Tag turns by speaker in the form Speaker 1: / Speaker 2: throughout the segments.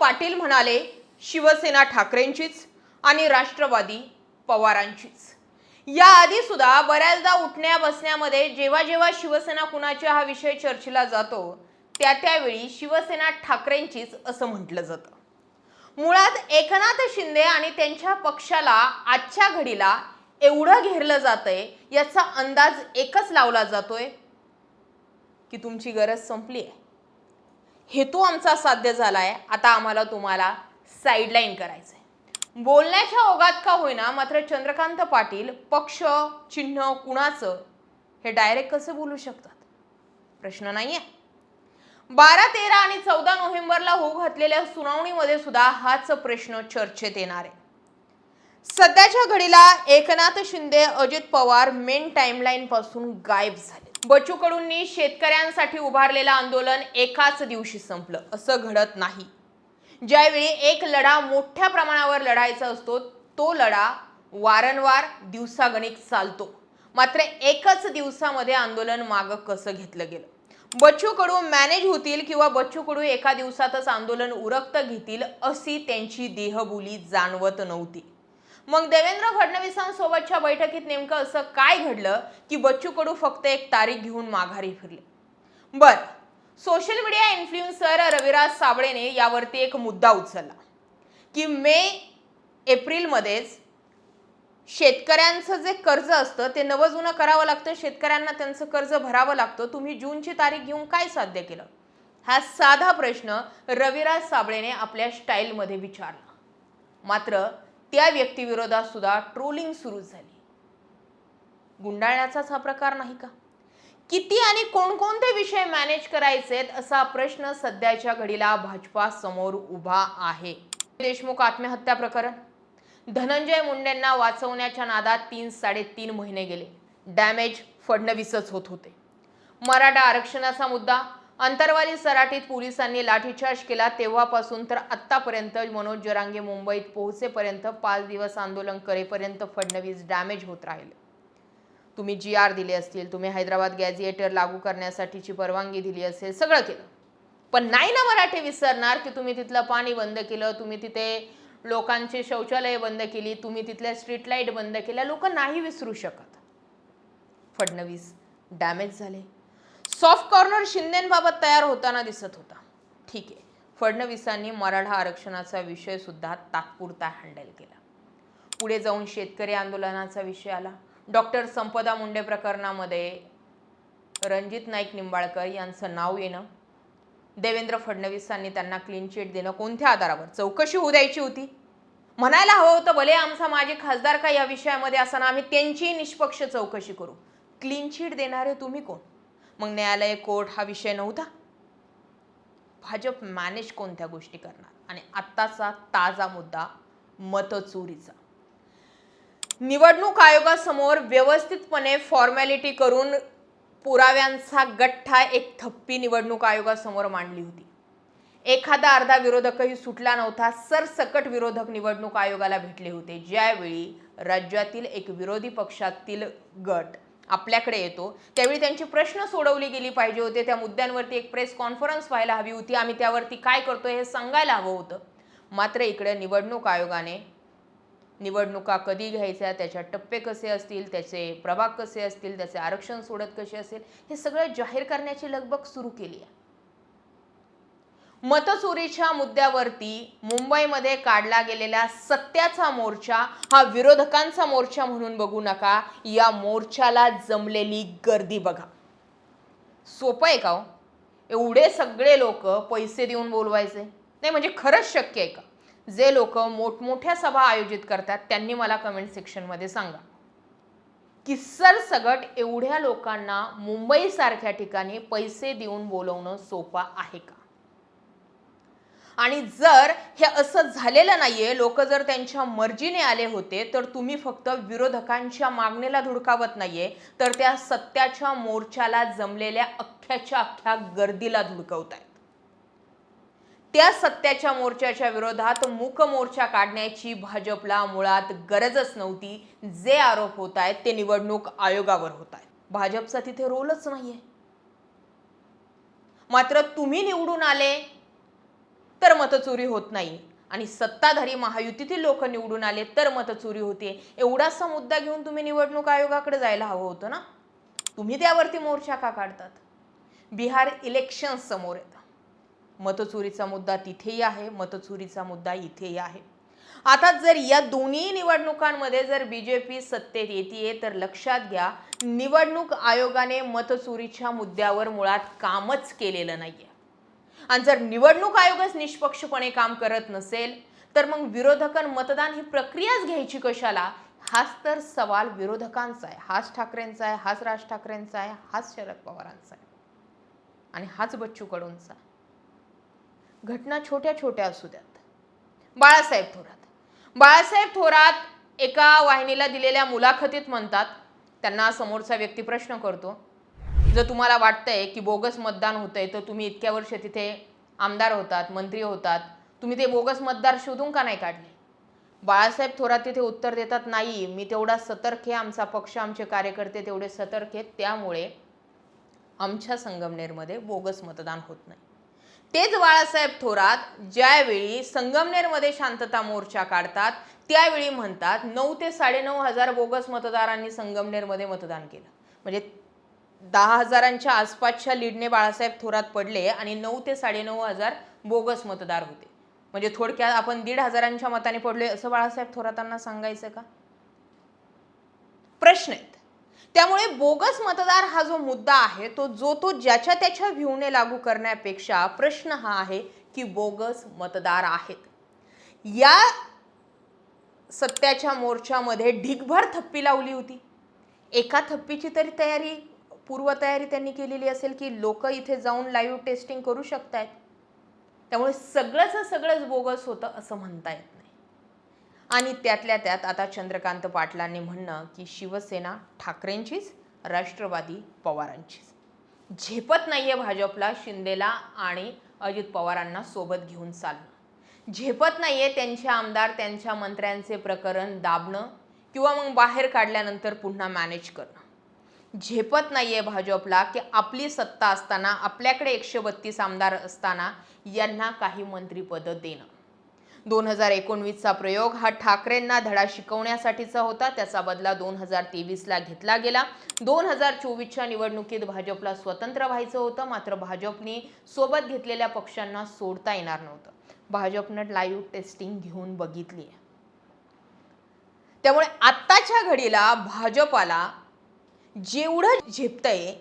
Speaker 1: पाटील म्हणाले शिवसेना ठाकरेंचीच आणि राष्ट्रवादी पवारांचीच. याआधी सुद्धा बऱ्याचदा उठण्या बसण्यामध्ये जेव्हा जेव्हा शिवसेना कुणाच्या हा विषय चर्चेला जातो त्या त्यावेळी शिवसेना ठाकरेंचीच असं म्हटलं जातं. मुळात एकनाथ शिंदे आणि त्यांच्या पक्षाला आजच्या घडीला एवढं घेरलं जातंय याचा अंदाज एकच लावला जातोय की तुमची गरज संपली आहे हेतू आमचा साध्य झाला आहे आता आम्हाला तुम्हाला साईडलाईन करायचं आहे बोलण्याच्या ओघात का होईना मात्र चंद्रकांत पाटील पक्ष चिन्ह कुणाचं हे डायरेक्ट कसं बोलू शकतात? प्रश्न नाही आहे बारा तेरा आणि चौदा नोव्हेंबरला होऊ घातलेल्या सुनावणीमध्ये सुद्धा हाच प्रश्न चर्चेत येणार आहे. सध्याच्या घडीला एकनाथ शिंदे अजित पवार मेन टाईमलाईनपासून गायब झाले. बच्चू कडूंनी शेतकऱ्यांसाठी उभारलेलं आंदोलन एकाच दिवशी संपलं. असं घडत नाही. ज्यावेळी एक लढा मोठ्या प्रमाणावर लढायचा असतो तो लढा वारंवार दिवसागणिक चालतो. मात्र एकच दिवसामध्ये आंदोलन मागं कसं घेतलं गेलं? बच्चू कडू मॅनेज होतील किंवा बच्चू कडू एका दिवसातच आंदोलन उरक्त घेतील अशी त्यांची देहबोली जाणवत नव्हती. मग देवेंद्र फडणवीसांसोबतच्या बैठकीत नेमकं असं काय घडलं की बच्चू कडू फक्त एक तारीख घेऊन माघारी फिरले? बर सोशल मीडिया इन्फ्लुएन्सर रविराज साबळेने यावरती एक मुद्दा उचलला की मे एप्रिलमध्येच शेतकऱ्यांचं जे कर्ज असतं ते नवजुनं करावं लागतं शेतकऱ्यांना त्यांचं कर्ज भरावं लागतं. तुम्ही जूनची तारीख घेऊन काय साध्य केलं? हा साधा प्रश्न रविराज साबळेने आपल्या स्टाईलमध्ये विचारला. मात्र त्या व्यक्तीविरोधात सुद्धा ट्रोलिंग सुरू झाली. गुंडाळण्याचाच हा प्रकार नाही का? किती आणि कोणकोणते विषय मॅनेज करायचेत असा प्रश्न सध्याच्या घडीला भाजपा समोर उभा आहे. देशमुख आत्महत्या प्रकरण. धनंजय मुंडेंना वाचवण्याच्या नादात तीन साडेतीन महिने गेले. डॅमेज फडणवीसच होत होते. मराठा आरक्षणाचा मुद्दा अंतरवाली सराटीत पोलिसांनी लाठीचार्ज केला. तेव्हापासून तर आत्तापर्यंत मनोज जरांगे मुंबईत पोहोचेपर्यंत पाच दिवस आंदोलन करेपर्यंत फडणवीस डॅमेज होत राहिले. तुम्ही जी आर दिले असतील तुम्ही हैदराबाद गॅझिएटर लागू करण्यासाठीची परवानगी दिली असेल सगळं केलं. पण नाही ना मराठे विसरणार की तुम्ही तिथलं पाणी बंद केलं तुम्ही तिथे लोकांची शौचालय बंद केली तुम्ही तिथल्या स्ट्रीट लाइट बंद केल्या लोक नाही विसरू शकत. फडणवीस डॅमेज झाले. सॉफ्ट कॉर्नर शिंदेबाबत तयार होताना दिसत होता. ठीक आहे. फडणवीसांनी मराठा आरक्षणाचा विषय सुद्धा तात्पुरता हँडल केला. पुढे जाऊन शेतकरी आंदोलनाचा विषय आला. डॉक्टर संपदा मुंडे प्रकरणामध्ये रणजित नाईक निंबाळकर यांचं नाव येणं देवेंद्र फडणवीसांनी त्यांना क्लीन चिट देणं कोणत्या आधारावर? चौकशी होऊ द्यायची होती. म्हणायला हवं होतं भले आमचा माझे खासदार का या विषयामध्ये असताना आम्ही त्यांची निष्पक्ष चौकशी करू. क्लीन चिट देणारे तुम्ही कोण? मग न्यायालय कोर्ट हा विषय नव्हता. भाजप मॅनेज कोणत्या गोष्टी करणार? आणि आत्ताचा ताजा मुद्दा मतचोरीचा निवडणूक आयोगासमोर व्यवस्थितपणे फॉर्मॅलिटी करून पुराव्यांचा गठ्ठा एक थप्पी निवडणूक आयोगासमोर मांडली होती. एखादा अर्धा विरोधकही सुटला नव्हता. सरसकट विरोधक निवडणूक आयोगाला भेटले होते. ज्यावेळी राज्यातील एक विरोधी पक्षातील गट आपल्याकडे येतो. त्यावेळी त्यांचे प्रश्न सोडवली गेली पाहिजे होते. त्या मुद्द्यांवरती एक प्रेस कॉन्फरन्स व्हायला हवी होती. आम्ही त्यावरती काय करतो हे सांगायला हवं होतं. मात्र इकडे निवडणूक आयोगाने निवडणुका कधी घ्यायच्या त्याच्या टप्पे कसे असतील त्याचे प्रभाग कसे असतील त्याचे आरक्षण सोडत कसे असेल हे सगळं जाहीर करण्याची लगबग सुरू केली आहे. मतचोरीच्या मुद्द्यावरती मुंबईमध्ये काढला गेलेला सत्याचा मोर्चा हा विरोधकांचा मोर्चा म्हणून बघू नका. या मोर्चाला जमलेली गर्दी बघा. सोपं आहे का हो? एवढे सगळे लोक पैसे देऊन बोलवायचे. नाही म्हणजे खरंच शक्य आहे का? जे लोक मोठमोठ्या सभा आयोजित करतात त्यांनी मला कमेंट सेक्शनमध्ये सांगा. किस्सर सगट एवढ्या लोकांना मुंबईसारख्या ठिकाणी पैसे देऊन बोलवणं सोपं आहे का? आणि जर हे असं झालेलं नाहीये लोक जर त्यांच्या मर्जीने आले होते तर तुम्ही फक्त विरोधकांच्या मागणीला धुडकावत नाहीये तर त्या सत्याच्या मोर्चाला जमलेल्या अख्ख्याच्या अख्ख्या गर्दीला धुडकवतायत. त्या सत्याच्या मोर्चाच्या विरोधात मूक मोर्चा काढण्याची भाजपला मुळात गरजच नव्हती. जे आरोप होत आहेत ते निवडणूक आयोगावर होत आहेत भाजपचा तिथे रोलच नाहीये. मात्र तुम्ही निवडून आले तर मतचोरी होत नाही. आणि सत्ताधारी महायुतीतील लोक निवडून आले तर मतचोरी होते. एवढासा मुद्दा घेऊन तुम्ही निवडणूक आयोगाकडे जायला हवं होतं ना? तुम्ही त्यावरती मोर्चा का काढतात? बिहार इलेक्शन समोर येतं. मतचोरीचा मुद्दा तिथेही आहे मतचोरीचा मुद्दा इथेही आहे. आता जर या दोन्ही निवडणुकांमध्ये जर बी जे पी सत्तेत येते तर लक्षात घ्या निवडणूक आयोगाने मतचोरीच्या मुद्द्यावर मुळात कामच केलेलं नाहीये. आणि जर निवडणूक आयोगच निष्पक्षपणे काम करत नसेल तर मग विरोधकां मतदान ही प्रक्रियाच घ्यायची कशाला? हाच तर सवाल विरोधकांचा आहे. हाच ठाकरेंचा आहे हाच राज ठाकरेंचा आहे हाच शरद पवारांचा आहे. आणि हाच बच्चू कडूंचा घटना छोट्या छोट्या असू द्यात. बाळासाहेब थोरात. बाळासाहेब थोरात एका वाहिनीला दिलेल्या मुलाखतीत म्हणतात त्यांना समोरचा व्यक्ती प्रश्न करतो जर तुम्हाला वाटतंय की बोगस मतदान होतंय तर तुम्ही इतक्या वर्ष तिथे आमदार होतात मंत्री होतात. तुम्ही ते बोगस मतदार शोधून का नाही काढले? बाळासाहेब थोरात तिथे उत्तर देतात नाही मी तेवढा सतर्क आहे आमचा पक्ष आमचे कार्यकर्ते तेवढे सतर्क आहेत. त्यामुळे आमच्या संगमनेरमध्ये बोगस मतदान होत नाही. तेच बाळासाहेब थोरात ज्यावेळी संगमनेरमध्ये शांतता मोर्चा काढतात त्यावेळी म्हणतात नऊ ते साडेनऊ हजार बोगस मतदारांनी संगमनेरमध्ये मतदान केलं. म्हणजे दहा हजारांच्या आसपासच्या लीडने बाळासाहेब थोरात पडले आणि नऊ ते साडेनऊ हजार बोगस मतदार होते. म्हणजे थोडक्यात आपण दीड हजारांच्या मताने पडलोय असं बाळासाहेब थोरातांना सांगायचं का? प्रश्न आहेत. त्यामुळे बोगस मतदार हा जो मुद्दा आहे तो जो तो ज्याच्या त्याच्या व्ह्यूने लागू करण्यापेक्षा प्रश्न हा आहे की बोगस मतदार आहेत. या सत्याच्या मोर्चामध्ये ढिगभर थप्पी लावली होती. एका थप्पीची तरी तयारी पूर्वतयारी त्यांनी केलेली असेल की लोक इथे जाऊन लाईव्ह टेस्टिंग करू शकतायत. त्यामुळे सगळंच सगळंच बोगस होतं असं म्हणता येत नाही. आणि त्यातल्या त्यात आता चंद्रकांत पाटलांनी म्हणणं की शिवसेना ठाकरेंचीच राष्ट्रवादी पवारांचीच. झेपत नाही आहे भाजपला शिंदेला आणि अजित पवारांना सोबत घेऊन चालणं. झेपत नाही आहे त्यांचे आमदार त्यांच्या मंत्र्यांचे प्रकरण दाबणं किंवा मग बाहेर काढल्यानंतर पुन्हा मॅनेज करणं. झेपत नाही आहे भाजपला की आपली सत्ता असताना आपल्याकडे एकशे बत्तीस आमदार असताना यांना काही मंत्रिपदं देणं. दोन हजार एकोणवीसचा प्रयोग हा ठाकरेंना धडा शिकवण्यासाठीचा होता. त्याचा बदला दोन हजार तेवीसला घेतला गेला. दोन हजार चोवीसच्या निवडणुकीत भाजपला स्वतंत्र व्हायचं होतं. मात्र भाजपने सोबत घेतलेल्या पक्षांना सोडता येणार नव्हतं. भाजपनं लाईव्ह टेस्टिंग घेऊन बघितली आहे त्यामुळे आत्ताच्या घडीला भाजपाला जेवढं झेपतंय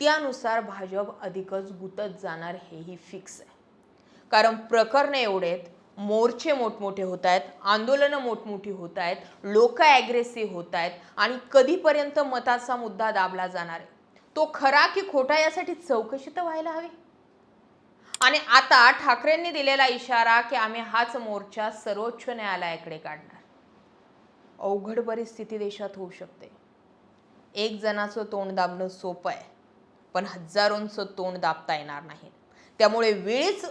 Speaker 1: त्यानुसार भाजप अधिकच गुतत जाणार हेही फिक्स आहे. कारण प्रकरणं एवढे आहेत मोर्चे मोठमोठे होत आहेत आंदोलनं मोठमोठी होत आहेत लोक ॲग्रेसिव्ह होत आहेत आणि कधीपर्यंत मताचा मुद्दा दाबला जाणार आहे? तो खरा की खोटा यासाठी चौकशी तर व्हायला हवी. आणि आता ठाकरेंनी दिलेला इशारा की आम्ही हाच मोर्चा सर्वोच्च न्यायालयाकडे काढणार. अवघड परिस्थिती देशात होऊ शकते. एक जणाचं तोंड दाबणं सोपं आहे पण हजारोंचं तोंड दाबता येणार नाही. त्यामुळे वेळीच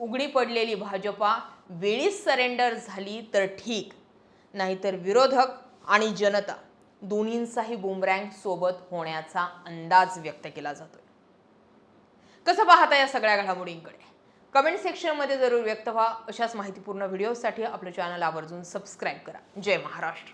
Speaker 1: उघडी पडलेली भाजपा वेळीच सरेंडर झाली तर ठीक नाहीतर विरोधक आणि जनता दोन्हींचाही बुमरँग सोबत होण्याचा अंदाज व्यक्त केला जातोय. कसं पाहता या सगळ्या घडामोडींकडे? कमेंट सेक्शनमध्ये जरूर व्यक्त व्हा. अशाच माहितीपूर्ण व्हिडिओसाठी आपलं चॅनल आवर्जून सबस्क्राईब करा. जय महाराष्ट्र.